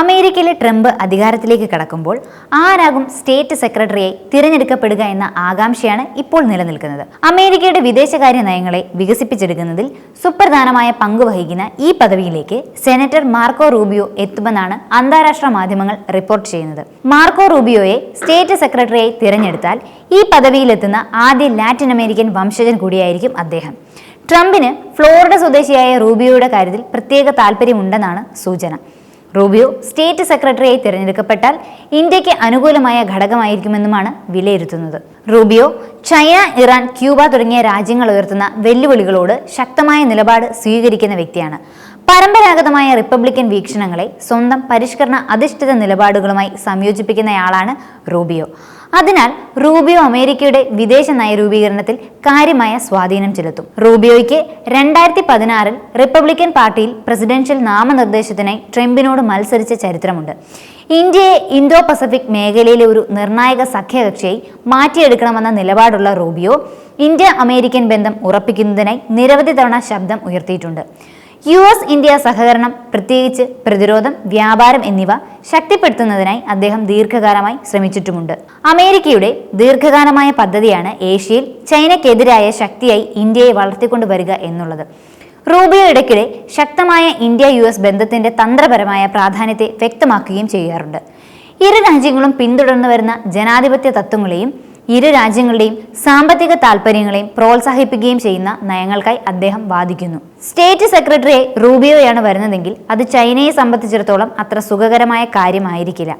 അമേരിക്കയിലെ ട്രംപ് അധികാരത്തിലേക്ക് കടക്കുമ്പോൾ ആരാകും സ്റ്റേറ്റ് സെക്രട്ടറിയായി തിരഞ്ഞെടുക്കപ്പെടുക എന്ന ആകാംക്ഷയാണ് ഇപ്പോൾ നിലനിൽക്കുന്നത്. അമേരിക്കയുടെ വിദേശകാര്യ നയങ്ങളെ വികസിപ്പിച്ചെടുക്കുന്നതിൽ സുപ്രധാനമായ പങ്ക് വഹിക്കുന്ന ഈ പദവിയിലേക്ക് സെനറ്റർ മാർക്കോ റൂബിയോ എത്തുമെന്നാണ് അന്താരാഷ്ട്ര മാധ്യമങ്ങൾ റിപ്പോർട്ട് ചെയ്യുന്നത്. മാർക്കോ റൂബിയോയെ സ്റ്റേറ്റ് സെക്രട്ടറിയായി തിരഞ്ഞെടുത്താൽ ഈ പദവിയിലെത്തുന്ന ആദ്യ ലാറ്റിൻ അമേരിക്കൻ വംശജൻ കൂടിയായിരിക്കും അദ്ദേഹം. ട്രംപിന് ഫ്ലോറിഡ സ്വദേശിയായ റൂബിയോയുടെ കാര്യത്തിൽ പ്രത്യേക താല്പര്യമുണ്ടെന്നാണ് സൂചന. റൂബിയോ സ്റ്റേറ്റ് സെക്രട്ടറിയായി തിരഞ്ഞെടുക്കപ്പെട്ടാൽ ഇന്ത്യയ്ക്ക് അനുകൂലമായ ഘടകമായിരിക്കുമെന്നുമാണ് വിലയിരുത്തുന്നത്. റൂബിയോ ചൈന ഇറാൻ ക്യൂബ തുടങ്ങിയ രാജ്യങ്ങൾ ഉയർത്തുന്ന വെല്ലുവിളികളോട് ശക്തമായ നിലപാട് സ്വീകരിക്കുന്ന വ്യക്തിയാണ്. പരമ്പരാഗതമായ റിപ്പബ്ലിക്കൻ വീക്ഷണങ്ങളെ സ്വന്തം പരിഷ്കരണ അധിഷ്ഠിത നിലപാടുകളുമായി സംയോജിപ്പിക്കുന്നയാളാണ് റൂബിയോ. അതിനാൽ റൂബിയോ അമേരിക്കയുടെ വിദേശ നയ രൂപീകരണത്തിൽ കാര്യമായ സ്വാധീനം ചെലുത്തും. റൂബിയോയ്ക്ക് രണ്ടായിരത്തി പതിനാറിൽ റിപ്പബ്ലിക്കൻ പാർട്ടിയിൽ പ്രസിഡൻഷ്യൽ നാമനിർദ്ദേശത്തിനായി ട്രംപിനോട് മത്സരിച്ച ചരിത്രമുണ്ട്. ഇന്ത്യയെ ഇന്തോ പസഫിക് മേഖലയിലെ ഒരു നിർണായക സഖ്യകക്ഷിയായി മാറ്റിയെടുക്കണമെന്ന നിലപാടുള്ള റൂബിയോ ഇന്ത്യ അമേരിക്കൻ ബന്ധം ഉറപ്പിക്കുന്നതിനായി നിരവധി തവണ ശബ്ദം ഉയർത്തിയിട്ടുണ്ട്. യു എസ് ഇന്ത്യ സഹകരണം പ്രത്യേകിച്ച് പ്രതിരോധം വ്യാപാരം എന്നിവ ശക്തിപ്പെടുത്തുന്നതിനായി അദ്ദേഹം ദീർഘകാലമായി ശ്രമിച്ചിട്ടുമുണ്ട്. അമേരിക്കയുടെ ദീർഘകാലമായ പദ്ധതിയാണ് ഏഷ്യയിൽ ചൈനയ്ക്കെതിരായ ശക്തിയായി ഇന്ത്യയെ വളർത്തിക്കൊണ്ടുവരിക എന്നുള്ളത്. റൂബിയോ ഇടയ്ക്കിടെ ശക്തമായ ഇന്ത്യ യു എസ് ബന്ധത്തിന്റെ തന്ത്രപരമായ പ്രാധാന്യത്തെ വ്യക്തമാക്കുകയും ചെയ്യാറുണ്ട്. ഇരു രാജ്യങ്ങളും പിന്തുടർന്നു വരുന്ന ജനാധിപത്യ തത്വങ്ങളെയും ഇരു രാജ്യങ്ങളുടെയും സാമ്പത്തിക താൽപ്പര്യങ്ങളെയും പ്രോത്സാഹിപ്പിക്കുകയും ചെയ്യുന്ന നയങ്ങൾക്കായി അദ്ദേഹം വാദിക്കുന്നു. സ്റ്റേറ്റ് സെക്രട്ടറിയെ റൂബിയോയാണ് വരുന്നതെങ്കിൽ അത് ചൈനയെ സംബന്ധിച്ചിടത്തോളം അത്ര സുഖകരമായ കാര്യമായിരിക്കില്ല.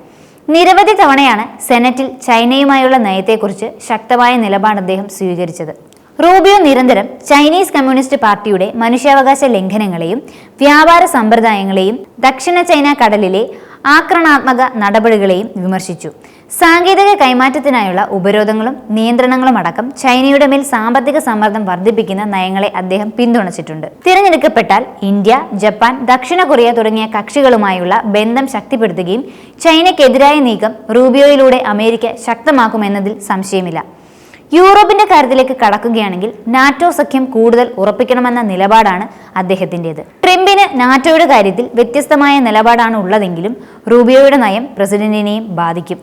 നിരവധി തവണയാണ് സെനറ്റിൽ ചൈനയുമായുള്ള നയത്തെക്കുറിച്ച് ശക്തമായ നിലപാട് അദ്ദേഹം സ്വീകരിച്ചത്. റൂബിയോ നിരന്തരം ചൈനീസ് കമ്മ്യൂണിസ്റ്റ് പാർട്ടിയുടെ മനുഷ്യാവകാശ ലംഘനങ്ങളെയും വ്യാപാര സമ്പ്രദായങ്ങളെയും ദക്ഷിണ ചൈന കടലിലെ ആക്രമണാത്മക നടപടികളെയും വിമർശിച്ചു. സാങ്കേതിക കൈമാറ്റത്തിനായുള്ള ഉപരോധങ്ങളും നിയന്ത്രണങ്ങളും അടക്കം ചൈനയുടെ മേൽ സാമ്പത്തിക സമ്മർദ്ദം വർദ്ധിപ്പിക്കുന്ന നയങ്ങളെ അദ്ദേഹം പിന്തുണച്ചിട്ടുണ്ട്. തിരഞ്ഞെടുക്കപ്പെട്ടാൽ ഇന്ത്യ ജപ്പാൻ ദക്ഷിണ കൊറിയ തുടങ്ങിയ കക്ഷികളുമായുള്ള ബന്ധം ശക്തിപ്പെടുത്തുകയും ചൈനയ്ക്കെതിരായ നീക്കം റൂബിയോയിലൂടെ അമേരിക്ക ശക്തമാക്കുമെന്നതിൽ സംശയമില്ല. യൂറോപ്പിന്റെ കാര്യത്തിലേക്ക് കടക്കുകയാണെങ്കിൽ നാറ്റോ സഖ്യം കൂടുതൽ ഉറപ്പിക്കണമെന്ന നിലപാടാണ് അദ്ദേഹത്തിന്റെത് ട്രംപിന് നാറ്റോയുടെ കാര്യത്തിൽ വ്യത്യസ്തമായ നിലപാടാണ് ഉള്ളതെങ്കിലും റൂബിയോയുടെ നയം പ്രസിഡന്റിനെയും ബാധിക്കും.